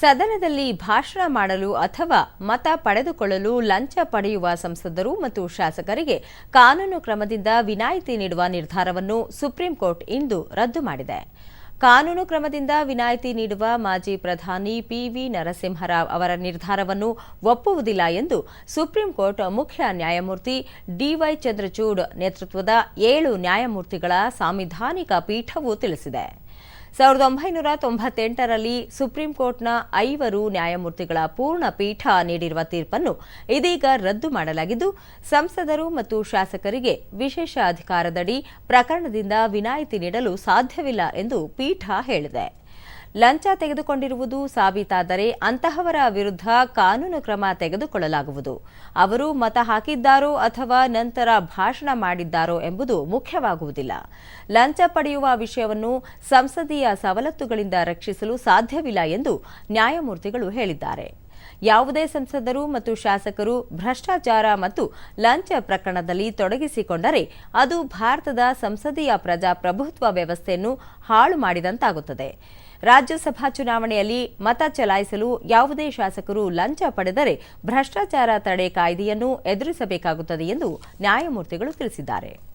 ಸದನದಲ್ಲಿ ಭಾಷಣ ಮಾಡಲು ಅಥವಾ ಮತ ಪಡೆದುಕೊಳ್ಳಲು ಲಂಚ ಪಡೆಯುವ ಸಂಸದರು ಮತ್ತು ಶಾಸಕರಿಗೆ ಕಾನೂನು ಕ್ರಮದಿಂದ ವಿನಾಯಿತಿ ನೀಡುವ ನಿರ್ಧಾರವನ್ನು ಸುಪ್ರೀಂ ಕೋರ್ಟ್ ಇಂದು ರದ್ದು ಮಾಡಿದೆ. ಕಾನೂನು ಕ್ರಮದಿಂದ ವಿನಾಯಿತಿ ನೀಡುವ ಮಾಜಿ ಪ್ರಧಾನಿ ಪಿವಿ ನರಸಿಂಹರಾವ್ ಅವರ ನಿರ್ಧಾರವನ್ನು ಒಪ್ಪುವುದಿಲ್ಲ ಎಂದು ಸುಪ್ರೀಂ ಕೋರ್ಟ್ ಮುಖ್ಯ ನ್ಯಾಯಮೂರ್ತಿ ಡಿವೈ ಚಂದ್ರಚೂಡ್ ನೇತೃತ್ವದ ಏಳು ನ್ಯಾಯಮೂರ್ತಿಗಳ ಸಾಂವಿಧಾನಿಕ ಪೀಠವು ತಿಳಿಸಿದೆ. ಸಾವಿರದ ಒಂಬೈನೂರ ತೊಂಬತ್ತೆಂಟರಲ್ಲಿ ಸುಪ್ರೀಂ ಕೋರ್ಟ್ನ ಐವರು ನ್ಯಾಯಮೂರ್ತಿಗಳ ಪೂರ್ಣ ಪೀಠ ನೀಡಿರುವ ತೀರ್ಪನ್ನು ಇದೀಗ ರದ್ದು ಮಾಡಲಾಗಿದ್ದು, ಸಂಸದರು ಮತ್ತು ಶಾಸಕರಿಗೆ ವಿಶೇಷ ಅಧಿಕಾರದಡಿ ಪ್ರಕರಣದಿಂದ ವಿನಾಯಿತಿ ನೀಡಲು ಸಾಧ್ಯವಿಲ್ಲ ಎಂದು ಪೀಠ ಹೇಳಿದೆ. ಲಂಚ ತೆಗೆದುಕೊಂಡಿರುವುದು ಸಾಬೀತಾದರೆ ಅಂತಹವರ ವಿರುದ್ಧ ಕಾನೂನು ಕ್ರಮ ತೆಗೆದುಕೊಳ್ಳಲಾಗುವುದು. ಅವರು ಮತ ಹಾಕಿದ್ದಾರೋ ಅಥವಾ ನಂತರ ಭಾಷಣ ಮಾಡಿದ್ದಾರೋ ಎಂಬುದು ಮುಖ್ಯವಾಗುವುದಿಲ್ಲ. ಲಂಚ ಪಡೆಯುವ ವಿಷಯವನ್ನು ಸಂಸದೀಯ ಸವಲತ್ತುಗಳಿಂದ ರಕ್ಷಿಸಲು ಸಾಧ್ಯವಿಲ್ಲ ಎಂದು ನ್ಯಾಯಮೂರ್ತಿಗಳು ಹೇಳಿದ್ದಾರೆ. ಯಾವುದೇ ಸಂಸದರು ಮತ್ತು ಶಾಸಕರು ಭ್ರಷ್ಟಾಚಾರ ಮತ್ತು ಲಂಚ ಪ್ರಕರಣದಲ್ಲಿ ತೊಡಗಿಸಿಕೊಂಡರೆ ಅದು ಭಾರತದ ಸಂಸದೀಯ ಪ್ರಜಾಪ್ರಭುತ್ವ ವ್ಯವಸ್ಥೆಯನ್ನು ಹಾಳು ಮಾಡಿದಂತಾಗುತ್ತದೆ. ರಾಜ್ಯಸಭಾ ಚುನಾವಣೆಯಲ್ಲಿ ಮತ ಚಲಾಯಿಸಲು ಯಾವುದೇ ಶಾಸಕರು ಲಂಚ ಪಡೆದರೆ ಭ್ರಷ್ಟಾಚಾರ ತಡೆ ಕಾಯ್ದೆಯನ್ನು ಎದುರಿಸಬೇಕಾಗುತ್ತದೆ ಎಂದು ನ್ಯಾಯಮೂರ್ತಿಗಳು ತಿಳಿಸಿದ್ದಾರೆ.